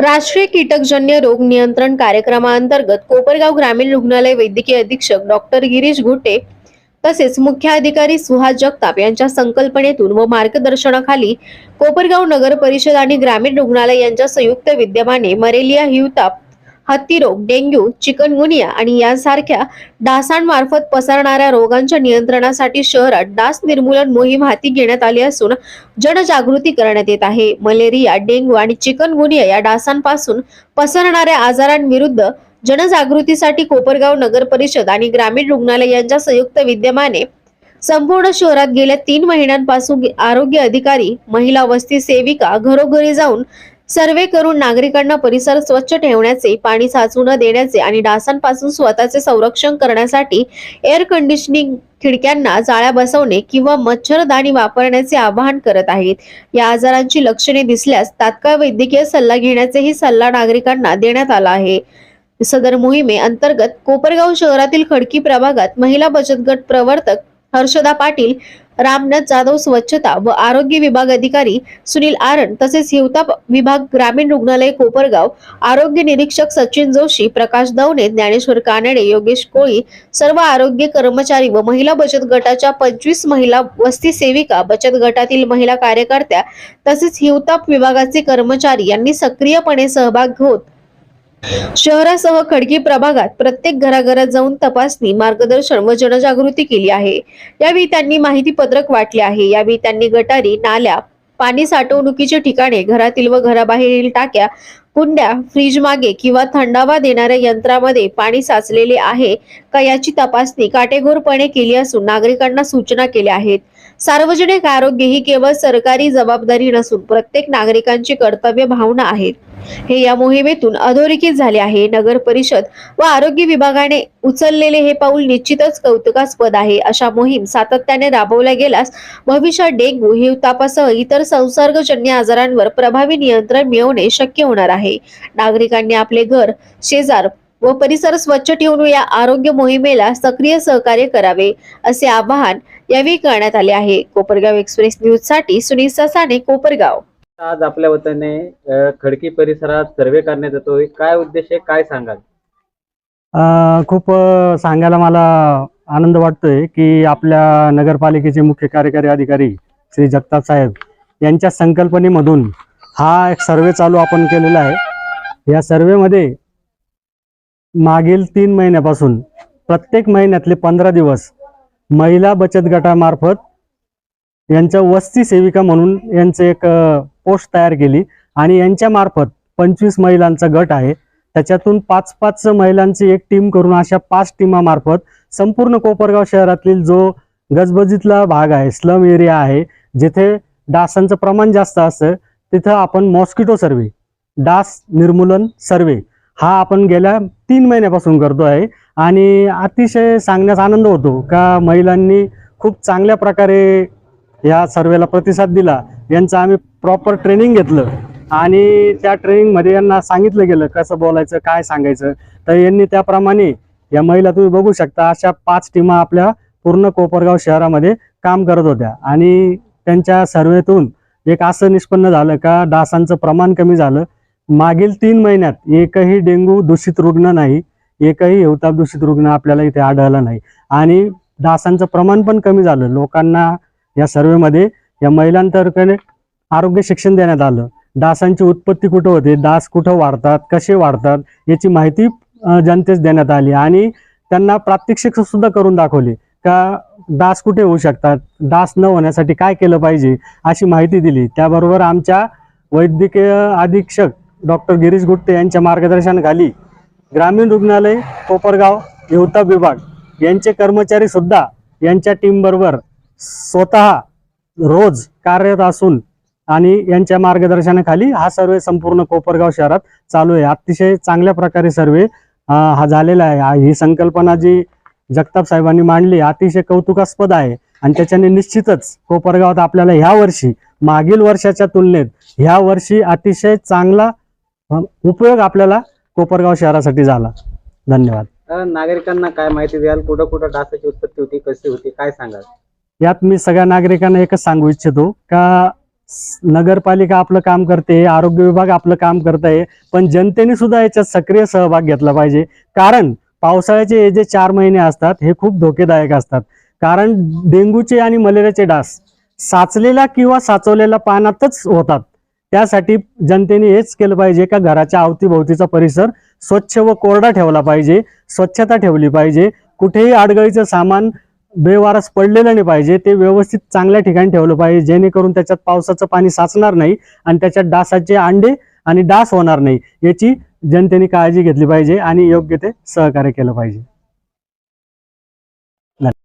राष्ट्रीय कीटकजन्य रोग नियंत्रण कार्यक्रमाअंतर्गत कोपरगाव ग्रामीण रुग्णालय वैद्यकीय अधीक्षक डॉक्टर गिरीश घुटे तसेच मुख्याधिकारी सुहास जगताप यांच्या संकल्पनेतून व मार्गदर्शनाखाली कोपरगाव नगर परिषद आणि ग्रामीण रुग्णालय यांच्या संयुक्त विद्यमाने मरेलिया हिवताप हत्तीरोग डेंग्यू चिकनगुनिया आणि यांसारख्या डासांमार्फत पसरणाऱ्या रोगांच्या नियंत्रणासाठी शहरात डास निर्मूलन मोहीम हाती घेण्यात आली असून जनजागृती करण्यात येत आहे. मलेरिया डेंग्यू आणि चिकनगुनिया या डासांपासून पसरणाऱ्या आजारांविरुद्ध जनजागृतीसाठी कोपरगाव नगर परिषद आणि ग्रामीण रुग्णालय यांच्या संयुक्त विद्यमाने संपूर्ण शहरात गेल्या तीन महिन्यांपासून आरोग्य अधिकारी महिला वस्ती सेविका घरोघरी जाऊन सर्वे करून नागरिकांना परिसर स्वच्छ ठेवण्याचे पाणी साचू न देण्याचे आणि डासांपासून स्वतःचे संरक्षण करण्यासाठी एअर कंडिशनिंग खिडक्यांना जाळ्या बसवणे किंवा मच्छरदाणी वापरण्याचे आवाहन करत आहेत. या आजारांची लक्षणे दिसल्यास तात्काळ वैद्यकीय सल्ला घेण्याचाही सल्ला नागरिकांना देण्यात आला आहे. सदर मोहिमे अंतर्गत कोपरगाव शहरातील खडकी प्रभागात महिला बचत गट प्रवर्तक हर्षदा पाटील रामनाथ जाधव स्वच्छता व आरोग्य विभाग अधिकारी सुनील आरण तसेच हिवताप विभाग ग्रामीण रुग्णालय कोपरगाव आरोग्य निरीक्षक सचिन जोशी प्रकाश दवणे ज्ञानेश्वर कानडे योगेश कोळी सर्व आरोग्य कर्मचारी व महिला बचत गटाच्या पंचवीस महिला वस्ती सेविका बचत गटातील महिला कार्यकर्त्या तसेच हिवताप विभागाचे कर्मचारी यांनी सक्रियपणे सहभाग होत शहरासह खडकी प्रभागात प्रत्येक घराघरात जाऊन तपासणी मार्गदर्शन व जनजागृती केली आहे. यावेळी त्यांनी माहिती पत्रक वाटले आहे. यावेळी त्यांनी गटारी नाल्या पाणी साठवणुकीचे ठिकाणे घरातील व घराबाहेरील टाक्या कुंड्या फ्रीज मागे किंवा थंडावा देणाऱ्या यंत्रामध्ये पाणी साचलेले आहे का याची तपासणी काटेकोरपणे केली असून नागरिकांना सूचना केल्या आहेत. सार्वजनिक आरोग्य ही केवळ सरकारी जबाबदारी नसून प्रत्येक नागरिकांची कर्तव्य भावना आहे हे या मोहिमेतून अधोरेखित झाले आहे. नगर परिषद व आरोग्य विभागाने उचललेले हे पाऊल निश्चितच कौतुकास्पद आहे. अशा मोहीम सातत्याने राबवल्या गेल्यास भविष्यात डेंग्यू हिवतापासह इतर संसर्गजन्य आजारांवर प्रभावी नियंत्रण मिळवणे शक्य होणार आहे. नागरिकांनी आपले घर शेजार व परिसर स्वच्छ ठेवून या आरोग्य मोहिमेला सक्रिय सहकार्य करावे असे आवाहन यावेळी करण्यात आले आहे. कोपरगाव एक्सप्रेस न्यूजसाठी सुनील ससाने कोपरगाव. आज आपल्या वतीने खडकी परिसरात सर्वे करण्यात येतोय. काय उद्देश आहे? काय सांगाल? खूप सांगायला मला आनंद वाटतोय की आपल्या नगरपालिकेचे मुख्य कार्यकारी अधिकारी श्री जगताप साहेब यांच्या संकल्पनेमधून हा एक सर्वे चालू आपण केलेला आहे. या सर्वेमध्ये मागील तीन महिन्यापासून प्रत्येक महिन्यातले पंधरा दिवस महिला बचत गटामार्फत यांच्या वस्ती सेविका म्हणून यांचं एक पोस्ट तयार केली. आणि यांच्या मार्फत पंचवीस महिलांचा गट आहे. त्याच्यातून पाच पाच महिलांची एक टीम करून अशा पाच टीमामार्फत संपूर्ण कोपरगाव शहरातील जो गजबजीतला भाग आहे स्लम एरिया आहे जिथे डासांचं प्रमाण जास्त असतं तिथं आपण मॉस्किटो सर्वे डास निर्मूलन सर्वे हा आपण गेल्या तीन महिन्यापासून करतो आहे. आणि अतिशय सांगण्यास आनंद होतो का महिलांनी खूप चांगल्या प्रकारे या सर्वेला प्रतिसाद दिला. यांचं आम्ही प्रॉपर ट्रेनिंग घेतलं. आणि त्या ट्रेनिंगमध्ये यांना सांगितलं गेलं कसं बोलायचं काय सांगायचं. तर यांनी त्याप्रमाणे या महिला तुम्ही बघू शकता अशा पाच टीमा आपल्या पूर्ण कोपरगाव शहरामध्ये काम करत होत्या. आणि त्यांच्या सर्वेतून एक असं निष्पन्न झालं का डासांचं प्रमाण कमी झालं. मागील तीन महिन्यात एकही डेंग्यू दूषित रुग्ण नाही एकही हिवताप दूषित रुग्ण आपल्याला इथे आढळला नाही. आणि डासांचं प्रमाण पण कमी झालं. लोकांना या सर्वेमध्ये या महिलांतर्फे आरोग्य शिक्षण देण्यात आलं. डासांची उत्पत्ती कुठं होते? डास कुठं वाढतात? कसे वाढतात? याची माहिती जनतेस देण्यात आली आणि त्यांना प्रात्यक्षिक सुद्धा करून दाखवली का डास कुठे होऊ शकतात? डास न होण्यासाठी काय केलं पाहिजे अशी माहिती दिली. त्याबरोबर आमच्या वैद्यकीय अधीक्षक डॉक्टर गिरीश गुट्टे यांच्या मार्गदर्शनाखाली ग्रामीण रुग्णालय कोपरगाव येवता विभाग यांचे कर्मचारी सुद्धा यांच्या टीमबरोबर स्वतः रोज कार्यरत असून आणि यांच्या मार्गदर्शनाखाली हा सर्वे संपूर्ण कोपरगाव शहरात चालू आहे. अतिशय चांगल्या प्रकारे सर्वे हा झालेला आहे. ही संकल्पना जी जगताप साहेबांनी मांडली अतिशय कौतुकास्पद आहे आणि त्याच्याने निश्चितच कोपरगावात आपल्याला ह्या वर्षी मागील वर्षाच्या तुलनेत ह्या वर्षी अतिशय चांगला उपयोग आपल्याला कोपरगाव शहरासाठी झाला. धन्यवाद. नागरिकांना काय माहिती द्याल? कुठं कुठं डासाची उत्पत्ती होती कशी होती काय सांगाल? यात मी सगळ्या नागरिकांना एकच सांगू इच्छितो का नगरपालिका आपलं काम करते आरोग्य विभाग आपलं काम करत आहे पण जनतेने सुद्धा याच्यात सक्रिय सहभाग घेतला पाहिजे. कारण पावसाळ्याचे हे जे चार महिने असतात हे खूप धोकेदायक असतात. कारण डेंग्यूचे आणि मलेरियाचे डास साचलेल्या किंवा साचवलेल्या पानातच होतात. त्यासाठी जनतेने हेच केलं पाहिजे का घराच्या अवतीभोवतीचा परिसर स्वच्छ व कोरडा ठेवला पाहिजे स्वच्छता ठेवली पाहिजे कुठेही आडगळीचं सामान बेवारस पडलेलं नाही पाहिजे ते व्यवस्थित चांगल्या ठिकाणी ठेवलं पाहिजे जेणेकरून त्याच्यात पावसाचं पाणी साचणार नाही आणि त्याच्यात डासाचे अंडे आणि डास होणार नाही याची जनतेने काळजी घेतली पाहिजे आणि योग्य ते सहकार्य केलं पाहिजे.